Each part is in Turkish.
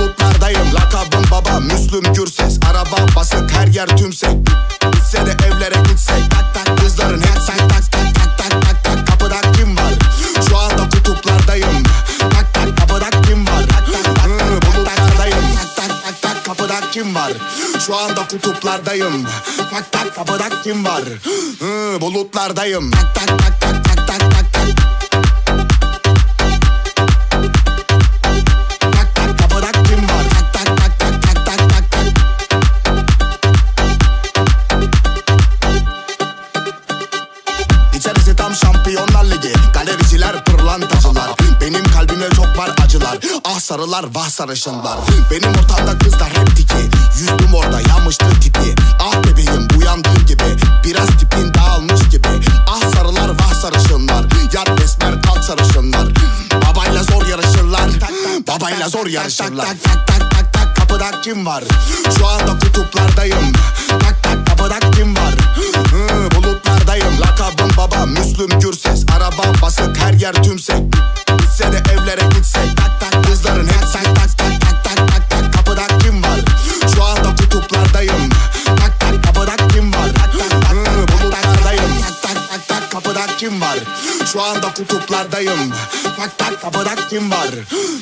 Bulutlardayım lakabım baba Müslüm Gürses Araba basık her yer tümsek Bitse de evlere gitsek Tak tak kızların hep tak tak tak tak tak tak tak kapıda kim var? Şu anda kutuplardayım Tak tak kapıda kim var? Hı, bulutlardayım Tak tak tak tak kapıda kim var? Şu anda kutuplardayım Tak tak kapıda kim var? Bulutlardayım Tak tak tak tak tak tak tak tak Tak Galericiler pırlantacılar Benim kalbimde çok var acılar Ah sarılar vah sarışınlar Benim ortamda kızlar hep diki Yüzdüm orada yanmıştı tipi Ah bebeğim uyandığın gibi Biraz tipin dağılmış gibi Ah sarılar vah sarışınlar Yat besmer kalk sarışınlar Babayla zor yarışırlar Babayla zor yarışırlar Tak tak tak tak tak kapıda kim var? Şu anda kutuplardayım şu anda kutuplardayım Tak tak da bırak kim var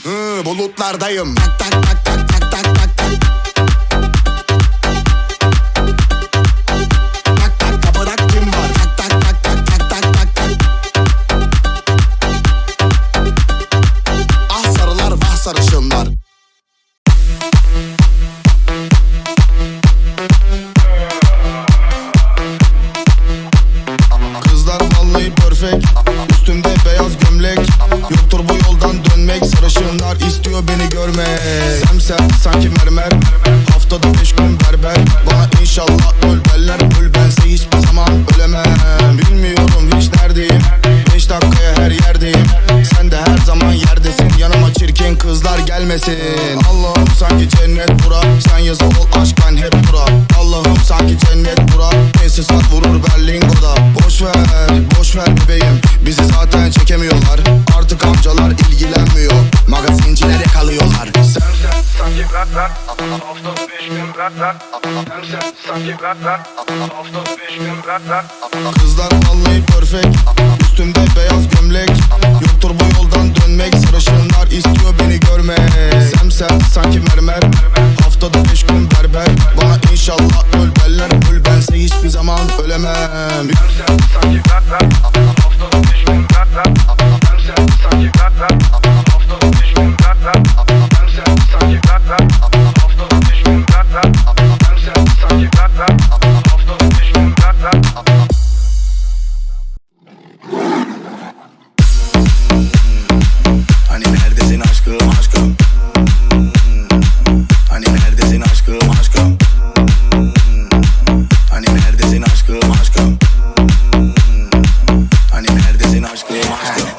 Hı, bulutlardayım Tak tak tak tak tak tak tak Ah sarılar vah sarışınlar Semser sanki mermer. Haftada beş gün berber. Bana inşallah öl derler Öl bense hiçbir zaman ölemem. Bilmiyorum hiç neredeyim. Beş dakikaya her yerdeyim. Sen de her zaman yerdesin. Yanıma çirkin kızlar gelmesin. Allah'ım sanki cennet bura. Sen yazı ol aşk ben hep bura. Allah'ım sanki cennet bura. Tesisat vurur Berlingo'da. Boş ver, boş ver bebeğim. Bizi zaten çekemiyorlar. Artık amcalar ilgilenmiyor. Sen ver beş gün ver ver Hem sen sanki ver ver Kızlar vallahi perfect Üstümde beyaz gömlek Yoktur bu yoldan dönmek sarışın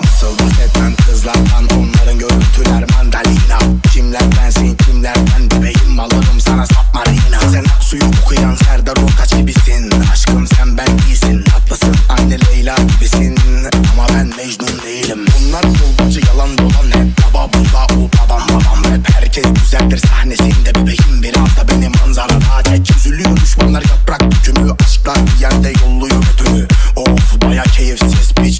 Nasıl kızlardan onların görüntüler mandalina. Kimler bensin kimler ben bebeğim alırım sana submarina. Sen suyu okuyan Serdar Ortaç gibisin. Aşkım sen ben değilsin Tatlısın anne Leyla gibisin. Ama ben Mecnun değilim. Bunlar yolcu yalan dolan hep Baba baba o babam babam. Rap herkes güzeldir sahnesinde bebeğim. Biraz da benim manzarada tek Üzülüyor düşmanlar yaprak dökümü Aşklar yerde yolluyor ödümü. Of baya keyifsiz Piç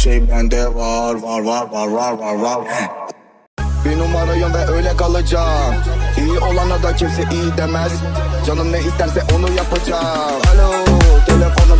şey bende var var var var var var var. Bir numarayım ve öyle kalacağım. İyi olana da kimse iyi demez. Canım ne isterse onu yapacağım. Alo telefonum